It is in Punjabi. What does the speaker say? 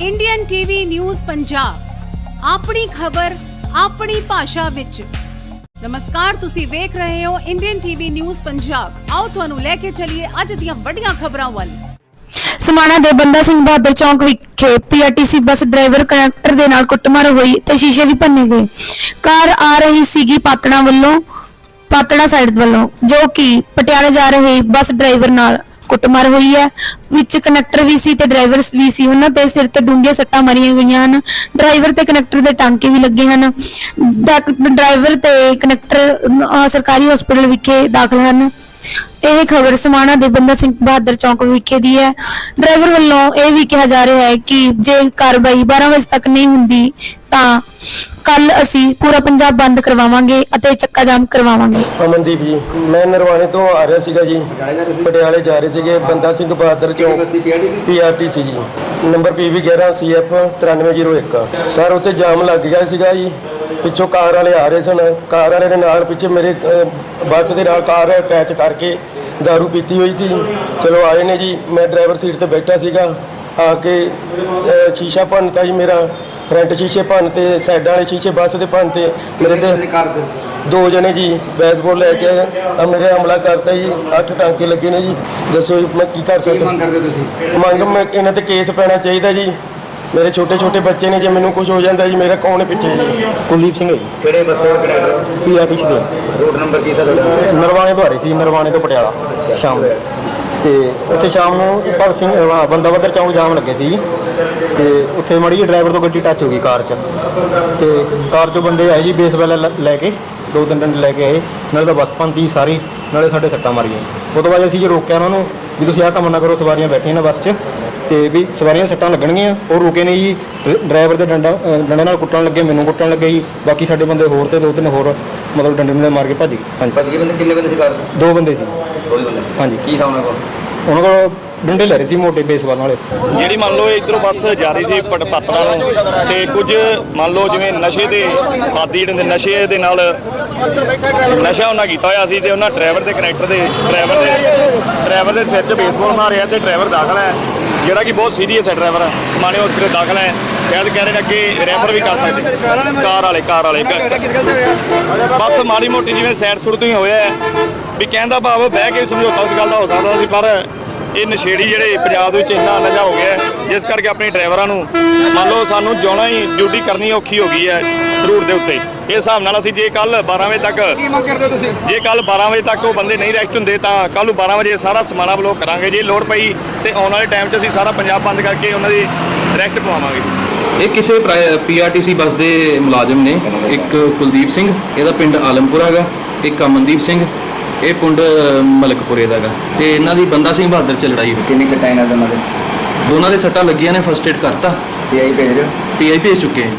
ਇੰਡੀਅਨ ਟੀਵੀ ਨਿਊਜ਼ ਪੰਜਾਬ ਆਪਣੀ ਖਬਰ, ਆਪਣੀ ਭਾਸ਼ਾ ਵਿੱਚ। ਨਮਸਕਾਰ, ਤੁਸੀਂ ਵੇਖ ਰਹੇ ਹੋ ਇੰਡੀਅਨ ਟੀਵੀ ਨਿਊਜ਼ ਪੰਜਾਬ ਆਓ ਤੁਹਾਨੂੰ ਲੈ ਕੇ ਚੱਲੀਏ ਅੱਜ ਦੀਆਂ ਵੱਡੀਆਂ ਖਬਰਾਂ ਵੱਲ। ਸਮਾਣਾ ਦੇ ਬੰਦਾ ਸਿੰਘ ਬਹਾਦਰ ਚੌਂਕ ਵਿਖੇ ਪੀਆਰਟੀਸੀ ਬੱਸ ਡਰਾਈਵਰ ਕੰਡਕਟਰ ਦੇ ਨਾਲ ਕੁੱਟਮਾਰ ਹੋਈ ਤੇ ਸ਼ੀਸ਼ੇ ਵੀ ਭੰਨੇ ਗਏ। ਕਾਰ ਆ ਰਹੀ ਸੀਗੀ ਪਾਤਣਾ ਵੱਲੋਂ ਪਾਤਣਾ ਸਾਈਡ ਵੱਲੋਂ, ਜੋ ਕਿ ਪਟਿਆਲੇ ਜਾ ਰਹੇ ਬੱਸ ਡਰਾਈਵਰ ਨਾਲ। ਕੁੱਟਮਾਰ ਹੋਈ ਹੈ। ਵਿੱਚ ਕਨੈਕਟਰ ਵੀ ਸੀ ਤੇ ਡਰਾਈਵਰ ਵੀ ਸੀ। ਉਹਨਾਂ ਤੇ ਸਿਰ ਤੇ ਡੂੰਘੀਆਂ ਸੱਟਾਂ ਮਾਰੀਆਂ ਗਈਆਂ ਹਨ। ਡਰਾਈਵਰ ਤੇ ਕਨੈਕਟਰ ਦੇ ਟਾਂਕੇ ਵੀ ਲੱਗੇ ਹਨ। ਡਰਾਈਵਰ ਤੇ ਕਨੈਕਟਰ ਸਰਕਾਰੀ ਹਸਪਤਾਲ ਵਿਖੇ ਦਾਖਲ ਹਨ। ਇਹ ਖਬਰ ਸਮਾਣਾ ਦੇ ਬੰਦਾ ਸਿੰਘ ਬਹਾਦਰ ਚੌਂਕ ਵਿਖੇ ਦੀ ਹੈ। ਡਰਾਈਵਰ ਵੱਲੋਂ ਇਹ ਵੀ ਕਿਹਾ ਜਾ ਰਿਹਾ ਹੈ ਕਿ ਜੇ ਕਾਰਵਾਈ 12 ਵਜੇ ਤੱਕ ਨਹੀਂ ਹੁੰਦੀ, ਤਾਂ ਕੱਲ ਅਸੀਂ ਪੂਰਾ ਪੰਜਾਬ ਬੰਦ ਕਰਵਾਵਾਂਗੇ ਅਤੇ ਚੱਕਾ ਜਾਮ ਕਰਵਾਵਾਂਗੇ। ਅਮਨਦੀਪ ਜੀ, ਮੈਂ ਨਰਵਾਣੇ ਤੋਂ ਆ ਰਿਹਾ ਸੀਗਾ ਜੀ। ਪਟਿਆਲੇ ਜਾ ਰਹੇ ਸੀਗੇ, ਬੰਦਾ ਸਿੰਘ ਬਹਾਦਰ ਚੌਂਕ। ਪੀਆਰਟੀਸੀ ਜੀ। ਨੰਬਰ ਪੀਵੀ 11 ਸੀਐਫ 9301 ਸਰ, ਉੱਥੇ ਜਾਮ ਲੱਗ ਗਿਆ ਸੀਗਾ ਜੀ। ਪਿੱਛੋਂ ਕਾਰ ਵਾਲੇ ਆ ਰਹੇ ਸਨ। ਕਾਰ ਵਾਲੇ ਦੇ ਨਾਲ ਪਿੱਛੇ ਮੇਰੇ ਬੱਸ ਦੇ ਨਾਲ ਕਾਰ ਅਟੈਚ ਕਰਕੇ दारू ਪੀਤੀ ਹੋਈ ਸੀ। ਚਲੋ, ਆਏ ਨੇ ਜੀ। ਮੈਂ ਡਰਾਈਵਰ ਸੀਟ ਤੇ ਬੈਠਾ ਸੀਗਾ। ਆ ਕੇ ਸ਼ੀਸ਼ਾ ਭੰਨਤਾ ਜੀ ਮੇਰਾ। ਫਰੰਟ ਸ਼ੀਸ਼ੇ ਭੰਨ ਤੇ ਸਾਈਡਾਂ ਵਾਲੇ ਸ਼ੀਸ਼ੇ ਬੱਸ ਦੇ ਭੰਨ ਤੇ ਮੇਰੇ ਤੇ ਦੋ ਜਣੇ ਜੀ ਬੈਸਬਾਲ ਲੈ ਕੇ ਆ। ਮੇਰੇ ਹਮਲਾ ਕਰਤਾ ਜੀ ਅੱਠ ਟਾਂਕੇ ਲੱਗੇ ਨੇ ਜੀ। ਦੱਸੋ ਜੀ ਮੈਂ ਕੀ ਕਰ ਕੀ ਮੰਗ ਸਕਦਾ ਕਰਦੇ ਤੁਸੀਂ? ਮੰਗ ਮੈਂ ਇਹਨਾਂ ਤੇ ਕੇਸ ਪੈਣਾ ਚਾਹੀਦਾ ਜੀ। ਮੇਰੇ ਛੋਟੇ ਛੋਟੇ ਬੱਚੇ ਨੇ ਜੇ ਮੈਨੂੰ ਕੁਝ ਹੋ ਜਾਂਦਾ ਜੀ ਮੇਰਾ ਕੌਣ ਹੈ ਪਿੱਛੇ ਜੀ? ਕੁਲਦੀਪ ਸਿੰਘ ਹੈ ਜੀ। ਕਿਹੜੇ ਬੱਸ ਦਾ ਕਨੈਕਟਰ ਪੀਆਰਟੀਸੀ ਦੇ। ਰੂਟ ਨੰਬਰ ਕੀ ਤੁਹਾਡਾ? ਨਰਵਾਣੇ ਤੋਂ ਆ ਰਹੀ ਸੀ ਨਰਵਾਣੇ ਤੋਂ ਪਟਿਆਲਾ ਸ਼ਾਮ ਨੂੰ। ਤੇ ਉੱਥੇ ਸ਼ਾਮ ਨੂੰ ਭਗਤ ਸਿੰਘ, ਅਹ ਬੰਦਾ ਬਹਾਦਰ ਚੌਂਕ ਜਾਮ ਲੱਗੇ ਸੀ ਜੀ। ਤੇ ਉੱਥੇ ਮੜੀ ਡਰਾਈਵਰ ਤੋਂ ਗੱਡੀ ਟੱਚ ਹੋ ਗਈ ਕਾਰ 'ਚ। ਤੇ ਕਾਰ 'ਚੋਂ ਬੰਦੇ ਆਏ ਜੀ ਬੇਸਬਾਲ ਲੈ- ਲੈ ਕੇ, ਦੋ ਤਿੰਨ ਡੰਡੇ ਲੈ ਕੇ ਆਏ। ਨਾਲੇ ਤਾਂ ਬੱਸ ਪੰਤੀ ਸਾਰੀ, ਨਾਲੇ ਸਾਡੇ ਸੱਟਾਂ ਮਾਰੀਆਂ। ਉਹ ਤੋਂ ਬਾਅਦ ਅਸੀਂ ਜੇ ਰੋਕਿਆ ਉਹਨਾਂ ਨੂੰ, ਵੀ ਤੁਸੀਂ ਆਹ ਕੰਮ ਨਾ ਕਰੋ, ਸਵਾਰੀਆਂ ਬੈਠੀਆਂ ਨੇ ਬੱਸ 'ਚ। ਤੇ ਵੀ ਸਵਾਰੀਆਂ ਸੱਟਾਂ ਲੱਗਣਗੀਆਂ ਉਹ ਰੁਕੇ ਨਹੀਂ ਜੀ। ਡਰਾਈਵਰ ਦੇ ਡੰਡਾ ਡੰਡੇ ਨਾਲ ਕੁੱਟਣ ਲੱਗੇ ਮੈਨੂੰ ਕੁੱਟਣ ਲੱਗੇ ਜੀ। ਬਾਕੀ ਸਾਡੇ ਬੰਦੇ ਹੋਰ ਤੇ ਦੋ ਤਿੰਨ ਹੋਰ ਮਤਲਬ ਡੰਡੇ ਡੰਡੇ ਮਾਰ ਕੇ ਭੱਜ ਗਏ। ਹਾਂਜੀ। ਬਚ ਗਏ ਬੰਦੇ? ਕਿੰਨੇ ਬੰਦੇ ਸੀ ਕਾਰ 'ਚ? ਦੋ ਬੰਦੇ ਸੀ। ਕੋਈ ਬੰਦੇ ਸੀ। ਹਾਂਜੀ। ਕੀ ਥਾ ਉਹਨਾਂ ਕੋਲ? ਉਹਨਾਂ ਕੋਲ ਡੰਡੇ ਲੈ ਰਹੇ ਸੀ ਮੋਟੇ ਬੇਸਬਾਲ ਵਾਲੇ। ਜਿਹੜੀ ਮੰਨ ਲਓ ਇਧਰੋਂ ਬੱਸ ਜਾ ਰਹੀ ਸੀ ਪਟ ਪਾਤੜਾ ਨੂੰ ਤੇ ਕੁਝ ਮੰਨ ਲਓ ਜਿਵੇਂ ਨਸ਼ੇ ਦੇ ਆਦੀ ਜਿਹੜੇ ਨਸ਼ੇ ਦੇ ਨਾਲ ਨਸ਼ਾ ਉਹਨਾਂ ਕੀਤਾ ਹੋਇਆ ਸੀ ਤੇ ਉਹਨਾਂ ਡਰਾਈਵਰ ਦੇ ਕਨੈਕਟਰ ਦੇ ਡਰਾਈਵਰ ਦੇ ਡਰਾਈਵਰ ਦੇ ਸਿਰ 'ਚ ਬੇਸਬਾਲ ਮਾਰਿਆ ਤੇ ਡਰਾਈਵਰ ਦਾਖਲ ਹੈ। ਜਿਹੜਾ ਕਿ ਬਹੁਤ ਸੀਰੀਅਸ ਹੈ ਡਰਾਈਵਰ ਸਮਾਣੇ ਹਸਪੀਟਲ ਦਾਖਲ ਹੈ। ਸ਼ਾਇਦ ਕਹਿ ਰਹੇ ਨੇ ਅੱਗੇ ਰੈਫਰ ਵੀ ਕਰ ਸਕਦੇ। ਕਾਰ ਵਾਲੇ ਕਾਰ ਵਾਲੇ ਬਸ ਮਾੜੀ ਮੋਟੀ ਜਿਵੇਂ ਸਾਈਡ ਸੁਰ ਤੋਂ ਹੀ ਹੋਇਆ ਹੈ। ਵੀ ਕਹਿੰਦਾ ਭਾਵ ਬਹਿ ਕੇ ਸਮਝੌਤਾ ਉਸ ਗੱਲ ਦਾ ਹੋ ਸਕਦਾ ਸੀ ਪਰ ਇਹ ਨਸ਼ੇੜੀ ਜਿਹੜੇ ਪੰਜਾਬ ਦੇ ਵਿੱਚ ਇੰਨਾ ਨਸ਼ਾ ਹੋ ਗਿਆ ਜਿਸ ਕਰਕੇ ਆਪਣੇ ਡਰਾਈਵਰਾਂ ਨੂੰ ਮੰਨ ਲਓ ਸਾਨੂੰ ਜਿਉਣਾ ਹੀ ਡਿਊਟੀ ਕਰਨੀ ਔਖੀ ਹੋ ਗਈ ਹੈ ਰੂਟ ਦੇ ਉੱਤੇ। ਇਹ ਹਿਸਾਬ ਨਾਲ ਅਸੀਂ ਜੇ ਕੱਲ 12 ਵਜੇ ਤੱਕ ਕੀ ਮੰਗ ਕਰਦੇ ਹੋ ਤੁਸੀਂ? ਜੇ ਕੱਲ 12 ਵਜੇ ਤੱਕ ਉਹ ਬੰਦੇ ਨਹੀਂ ਰੈਸਟ ਹੁੰਦੇ ਤਾਂ ਕੱਲ ਨੂੰ 12 ਵਜੇ ਸਾਰਾ ਸਮਾਣਾ ਬਲੌਕ ਕਰਾਂਗੇ। ਜੇ ਲੋੜ ਪਈ ਤੇ ਆਉਣ ਵਾਲੇ ਟਾਈਮ 'ਚ ਅਸੀਂ ਸਾਰਾ ਪੰਜਾਬ ਬੰਦ ਕਰਕੇ ਉਹਨਾਂ ਦੀ ਰੈਸਟ ਪਵਾਵਾਂਗੇ। ਇਹ ਕਿਸੇ ਪੀਆਰਟੀਸੀ ਬੱਸ ਦੇ ਮੁਲਾਜ਼ਮ ਨੇ। ਇੱਕ ਕੁਲਦੀਪ ਸਿੰਘ ਇਹਦਾ ਪਿੰਡ ਆਲਮਪੁਰ ਹੈਗਾ। ਇੱਕ ਅਮਨਦੀਪ ਸਿੰਘ ਇਹ ਪਿੰਡ ਮਲਕਪੁਰੇ ਦਾ ਹੈਗਾ ਤੇ ਇਹਨਾਂ ਦੀ ਬੰਦਾ ਸਿੰਘ ਬਹਾਦਰ ਚ ਲੜਾਈ ਹੋਈ। ਕਿੰਨੀ ਆ ਦੋਨਾਂ ਦੇ? ਦੋਨਾਂ ਦੇ ਸੱਟਾਂ ਲੱਗੀਆਂ ਨੇ ਫਸਟ ਏਡ ਕਰਤਾ। ਪੀਆਈ ਭੇਜ ਰਹੇ ਹੋ? ਪੀਆਈ ਭੇਜ ਚੁੱਕੇ ਹੈ